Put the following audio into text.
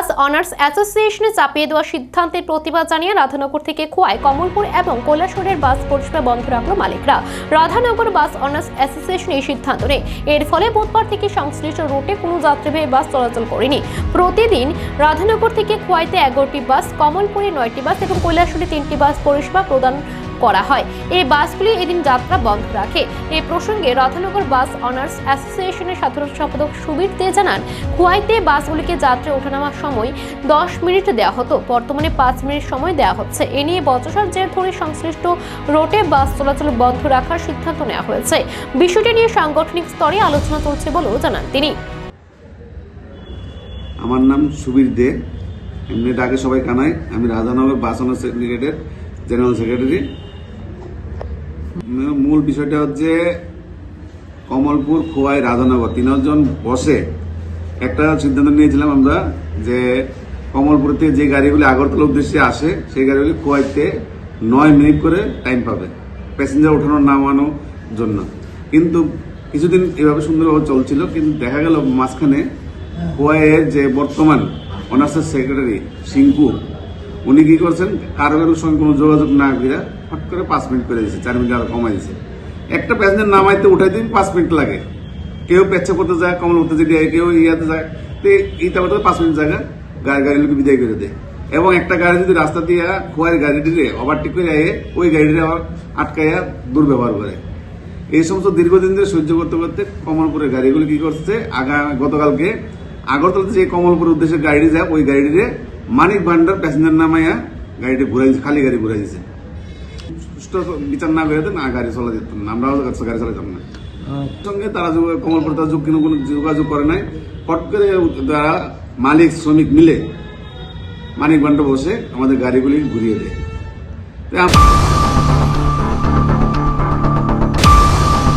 বাস honours অ্যাসোসিয়েশনে চাপিয়ে দেওয়ার সিদ্ধান্তের প্রতিবাদ জানিয়ে রাধানগর থেকে খোয়াই, কমলপুর এবং কৈলাসহরের বাস পরিষেবা বন্ধ রাখল মালিকরা। রাধানগর বাস অনার্স অ্যাসোসিয়েশন এই সিদ্ধান্ত নেয়। এর ফলে বুধবার থেকে সংশ্লিষ্ট রুটে কোনো যাত্রীবাহী বাস চলাচল করেনি। প্রতিদিন রাধানগর থেকে খোয়াইতে এগারোটি বাস, কমলপুরে নয়টি বাস এবং কৈলাসহরে তিনটি বাস পরিষেবা প্রদান করা হয়। এই বাসগুলি এদিন যাত্রা বন্ধ রাখে। এই প্রসঙ্গে রাধানগর বাস অনার্স অ্যাসোসিয়েশনের সাধারণ সম্পাদক সুবীর দে জানান, কুয়াইতে বাসগুলিকে যাত্রী ওঠানামার সময় দশ মিনিট দেওয়া হতো। বর্তমানে পাঁচ মিনিট সময় দেওয়া হচ্ছে। এ নিয়ে বচসার জের ধরে সংশ্লিষ্ট রোডে বাস চলাচল বন্ধ রাখার সিদ্ধান্ত নেওয়া হয়েছে। বিষয়টি নিয়ে সাংগঠনিক স্তরে আলোচনা চলছে বলেও জানান তিনি। আমার নাম সুবীর দে। এমনি ডাকে সবাই কানাই আমি রাধানগর বাস অনার সিন্ডিকেটের জেনারেল সেক্রেটারি। মূল বিষয়টা হচ্ছে কমলপুর খোয়াই রাধানগর। তিনজন বসে একটা সিদ্ধান্ত নিয়েছিলাম আমরা যে কমলপুর থেকে যে গাড়িগুলি আগরতলা উদ্দেশ্যে আসে, সেই গাড়িগুলি খোয়াইতে নয় মিনিট করে টাইম পাবে প্যাসেঞ্জার ওঠানোর নামানোর জন্য। কিন্তু কিছুদিন এভাবে সুন্দরভাবে চলছিল, কিন্তু দেখা গেল মাঝখানে খোয়াইয়ের যে বর্তমান অনার্সের সেক্রেটারি সিংকু উনি কি করছেন, কারও কারোর সঙ্গে কোনো যোগাযোগ না করে হট করে পাঁচ মিনিট করে দিয়েছে, চার মিনিট আরও কমাই দিয়েছে। একটা প্যাসেঞ্জার নামাইতে উঠাইতে পাঁচ মিনিট লাগে। কেউ পেচ্ছা করতে যায় কমল উঠতে যায় কেউ ইয়াতে যায়। তো এইটা করতে পাঁচ মিনিট জায়গা, গাড়ি গাড়ি লোক বিদায় করে দেয়। এবং একটা গাড়ি যদি রাস্তা দিয়ে খোয়ার গাড়িটিরে ওভারটেক করে আয়ে, ওই গাড়িটা আটকাইয়া দুর্ব্যবহার করে। এই সমস্ত দীর্ঘদিন ধরে সহ্য করতে করতে কমলপুরের গাড়িগুলো কি করছে, আগা গতকালকে আগরতলাতে যে কমলপুরের উদ্দেশ্যে গাড়ি যায়, ওই গাড়িটিরে মানিক ভান্ডার প্যাসেঞ্জার নামাইয়া গাড়িটি ঘুরাই খালি গাড়ি ঘুরাই দিছে সুষ্ঠু বিচার না করে না গাড়ি চলা যেত না। আমরাও গাড়ি চালাতাম না। সঙ্গে তারা যোগ- কমলপুর তার যোগ- কোনো কোনো যোগাযোগ করে নাই। হট করে তারা মালিক শ্রমিক মিলে মানিক বান্ডব বসে আমাদের গাড়িগুলি ঘুরিয়ে দেয়।